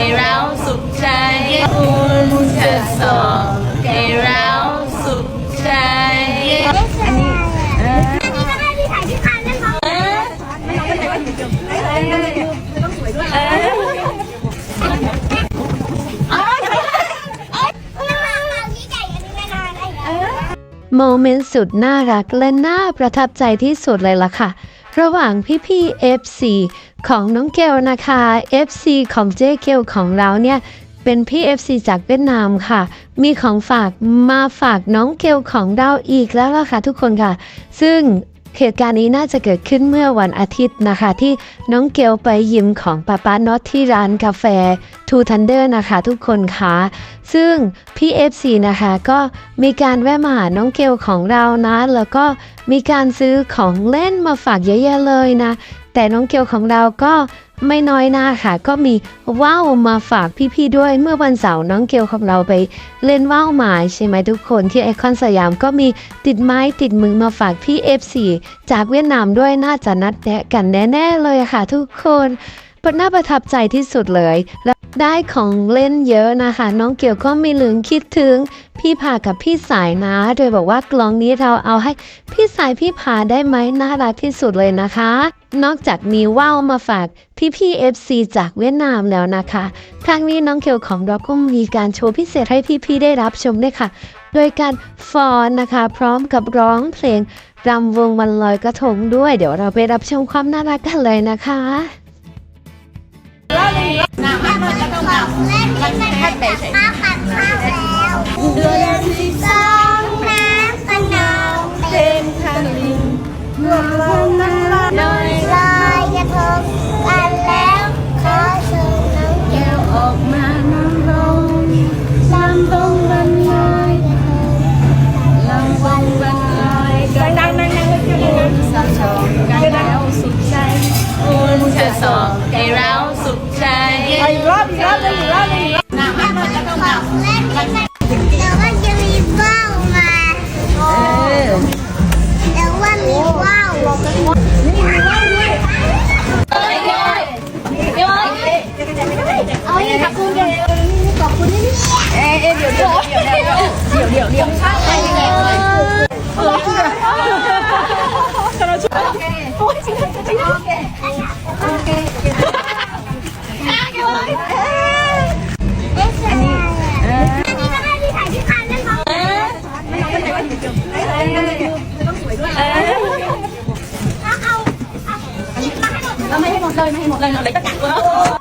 ให้เราสุขใจคุณจะสอบให้เราสุขใจโมเมนต์สุดน่ารักและน่าประทับใจที่สุดเลยล่ะค่ะ ระหว่างพี่ๆ FC ของน้องเกลนะคะ FC ของเจ๊เกลของเราเนี่ยเป็นพี่ FC จากเวียดนามค่ะ มีของฝากมาฝากน้องเกลของเราอีกแล้วล่ะค่ะทุกคนค่ะ ซึ่ง เหตุการณ์นี้น่าจะเกิดขึ้นเมื่อวันอาทิตย์นะคะ ที่น้องเกลไปยิมของป้าป้าน็อตที่ร้านกาแฟทูทันเดอร์นะคะ ทุกคนค่ะซึ่งพี่เอฟซีนะคะก็มีการแวะมาหาน้องเกลของเรานะ แล้วก็มีการซื้อของเล่นมาฝากเยอะแยะเลยนะ แต่น้องเกลของเราก็ไม่น้อยหน้าค่ะ ก็มีว่าวมาฝากพี่ๆด้วยเมื่อวันเสาร์น้องเกลของเราไปเล่นว่าวหมายใช่ไหมทุกคนที่ไอคอนสยามก็มีติดไม้ติดมือมาฝากพี่ F4 จากเวียดนามด้วยน่าจะนัดแนะกันแน่ๆเลยค่ะทุกคน ป็นน่าประทับใจที่สุดเลย และได้ของเล่นเยอะนะคะ น้องเกียวก็ไม่ลืมคิดถึง พี่ผากับพี่สายนะ โดยบอกว่ากลองนี้เราเอาให้พี่สายพี่ผาได้ไหมน่ารักที่สุดเลยนะคะ นอกจากมีว่าวมาฝากพี่พี่ๆ FC จากเวียดนามแล้วนะคะครั้งนี้น้องเกียวของเราก็มีการโชว์พิเศษให้พี่พี่ๆได้รับชมด้วยค่ะ โดยการฟอนนะคะ พร้อมกับร้องเพลงรำวงวันลอยกระทงด้วย เดี๋ยวเราไปรับชมความน่ารักกันเลยนะคะ เล่นที่มันขัดข้าวขัดข้าวแล้วเดือนที่สองน้ำกระนองเต็มทะเลรวมเรานั้นลอยลอย อีกรอบอีกรอบหนึงอีกรอบหนึงอีกรอบของเล่นที่มันเดี๋ยวว่าจะมีว่าวมาเดี๋ยวว่ามีว่าวเอาอีกค่ะคุณเดี๋ยวขอบคุณนี่เอ๊ะเอ๊ะเดี๋ยวเดี๋ยวเดี๋ยวเดี๋ยวเดี๋ยวเดี๋ยวเดี๋ยว เอาเอาเอา